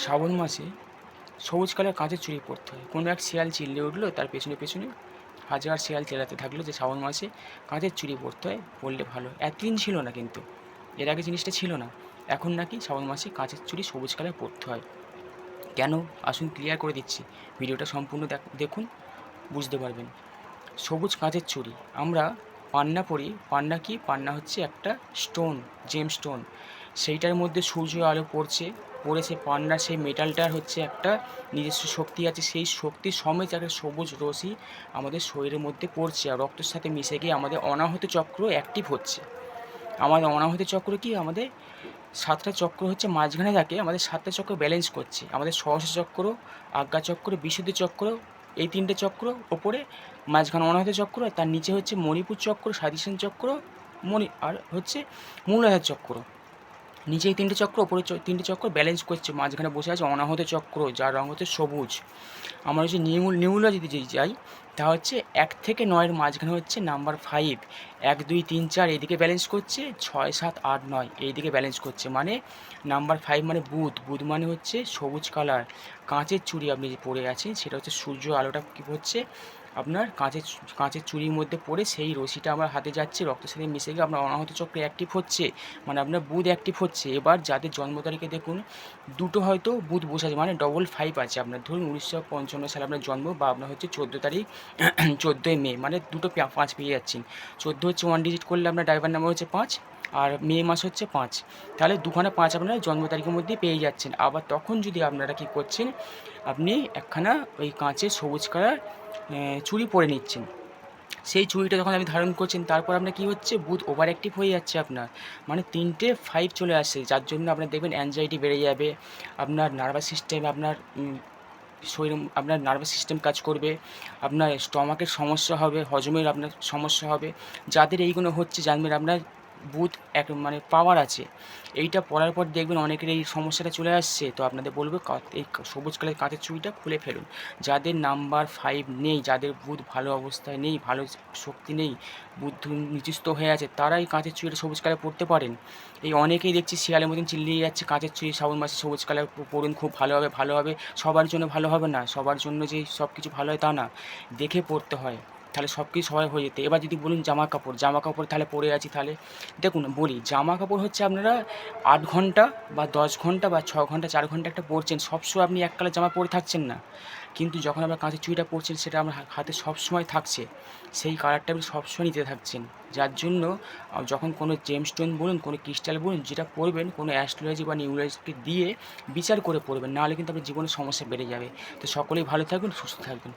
শ্রাবণ মাসে সবুজ কালার কাঁচের চুড়ি পরতে হয়। কোনো এক শিয়াল চিল্লে উঠল, তার পেছনে পেছনে হাজার শিয়াল চেলাতে থাকল যে শ্রাবণ মাসে কাঁচের চুড়ি পরতে হয় পরলে ভালো। এতদিন ছিল না কিন্তু, এর আগে জিনিসটা ছিল না। এখন নাকি শ্রাবণ মাসে কাঁচের চুড়ি সবুজ কালার পরতে হয়। কেন? আসুন ক্লিয়ার করে দিচ্ছি। ভিডিওটা সম্পূর্ণ দেখ- দেখুন, বুঝতে পারবেন। সবুজ কাঁচের চুড়ি। আমরা পান্না পরি, পান্না কি? পান্না হচ্ছে একটা স্টোন জেম স্টোন সেইটার মধ্যে সূর্য আলো পড়ছে, পড়ে সেই পান্ডার সেই মেটালটার হচ্ছে একটা নিজস্ব শক্তি আছে, সেই শক্তি সমেত একটা সবুজ রশ্মি আমাদের শরীরের মধ্যে পড়ছে আর রক্তের সাথে মিশে গিয়ে আমাদের অনাহত চক্র অ্যাক্টিভ হচ্ছে। আমাদের অনাহত চক্র কি? আমাদের সাতটা চক্র হচ্ছে মাঝখানে থাকে, আমাদের সাতটা চক্র ব্যালেন্স করছে। আমাদের সহস্র চক্র, আজ্ঞা চক্র, বিশুদ্ধ চক্র, এই তিনটে চক্র ওপরে মাঝখানে অনাহত চক্র তার নিচে হচ্ছে মণিপুর চক্র সাদিশন চক্র, মণি, আর হচ্ছে মূলাধার চক্র। নিচে এই তিনটে চক্র, ওপরে তিনটে চক্র ব্যালেন্স করছে, মাঝখানে বসে আছে অনাহত চক্র, যার রঙ হচ্ছে সবুজ। আমরা হচ্ছে নিউল নিউলা যদি যাই তা হচ্ছে এক থেকে নয়ের মাঝখানে হচ্ছে নাম্বার ফাইভ এক, দুই, তিন, চার এইদিকে ব্যালেন্স করছে, ছয়, সাত, আট, নয় এইদিকে ব্যালেন্স করছে। মানে নাম্বার ফাইভ মানে বুধ। বুধ মানে হচ্ছে সবুজ কালার কাঁচের চুড়ি আপনি যে পরে আছেন, সেটা হচ্ছে সূর্য আলোটা কী হচ্ছে, আপনার কাঁচের কাঁচের চুড়ির মধ্যে পড়ে সেই রশিটা আমার হাতে যাচ্ছে রক্তের সাথে মিশে গিয়ে আপনার অনাহত চক্রে অ্যাক্টিভ হচ্ছে। মানে আপনার বুধ অ্যাক্টিভ হচ্ছে। এবার যাদের জন্ম তারিখে দেখুন, দুটো হয়তো বুধ বসে আছে মানে ডবল ফাইভ আছে। আপনার ধরুন উনিশশো পঞ্চান্ন সালে আপনার জন্ম বা আপনার হচ্ছে চোদ্দ তারিখ। চোদ্দোই মে মানে দুটো পাঁচ পেয়ে যাচ্ছেন চোদ্দ হচ্ছে ওয়ান ডিজিট করলে আপনার ড্রাইভার নাম্বার হচ্ছে পাঁচ, আর মে মাস হচ্ছে পাঁচ। তাহলে দুখানা পাঁচ আপনারা জন্ম তারিখের মধ্যেই পেয়ে যাচ্ছেন। আবার তখন যদি আপনারা কী করছেন, আপনি একখানা ওই কাঁচের সবুজ কালার চুড়ি পরে নিচ্ছেন। সেই চুড়িটা যখন আপনি ধারণ করছেন, তারপর আপনার কী হচ্ছে বুধ ওভার অ্যাক্টিভ হয়ে যাচ্ছে আপনার। মানে তিনটে ফাইভ চলে আসছে। যার জন্য আপনার দেখবেন অ্যাংজাইটি বেড়ে যাবে, আপনার নার্ভাস সিস্টেম আপনার শরীর আপনার নার্ভাস সিস্টেম কাজ করবে, আপনার স্টমাকের সমস্যা হবে, হজমের আপনার সমস্যা হবে, যাদের এইগুলো হচ্ছে জানবেন আপনার বুধ এক মানে পাওয়ার আছে। এইটা পড়ার পর দেখবেন অনেকের এই সমস্যাটা চলে আসছে। তো আপনাদের বলব এই সবুজ কালের কাঁচের চুড়িটা খুলে ফেলুন। যাদের নাম্বার ফাইভ নেই, যাদের বুধ ভালো অবস্থায় নেই, ভালো শক্তি নেই বুদ্ধ নিচুস্ত হয়ে আছে, তারাই কাঁচের চুড়িটা সবুজ কালার পরতে পারেন। এই অনেকেই দেখছি শিয়ালের মতন চিল্লিয়ে যাচ্ছে কাঁচের চুড়ি শ্রাবণ মাসে সবুজ কালার পরুন খুব ভালো হবে ভালো হবে। সবার জন্য ভালো হবে না, সবার জন্য যে সব কিছু ভালো হয় তা না। দেখে পড়তে হয়। তাহলে সব কিছু সবাই হয়ে যেতে। এবার যদি বলুন জামা কাপড় জামা কাপড় তাহলে পরে আছি তাহলে। দেখুন, বলি জামা কাপড় হচ্ছে আপনারা আট ঘণ্টা বা দশ ঘণ্টা বা ছ ঘণ্টা, চার ঘণ্টা একটা পরছেন। সবসময় আপনি এক কালার জামা পরে থাকছেন না। কিন্তু যখন আপনার কাঁচের চুড়িটা পরছেন, সেটা আমার হাতে সবসময় থাকছে। সেই কালারটা আপনি সবসময় নিতে থাকছেন। যার জন্য যখন কোনো জেম স্টোন বলুন, কোনো ক্রিস্টাল বলুন, যেটা পরবেন, কোনো অ্যাস্ট্রোলজি বা নিউরোলজিকে দিয়ে বিচার করে পড়বেন নাহলে কিন্তু আপনার জীবনের সমস্যা বেড়ে যাবে। তো সকলেই ভালো থাকবেন সুস্থ থাকবেন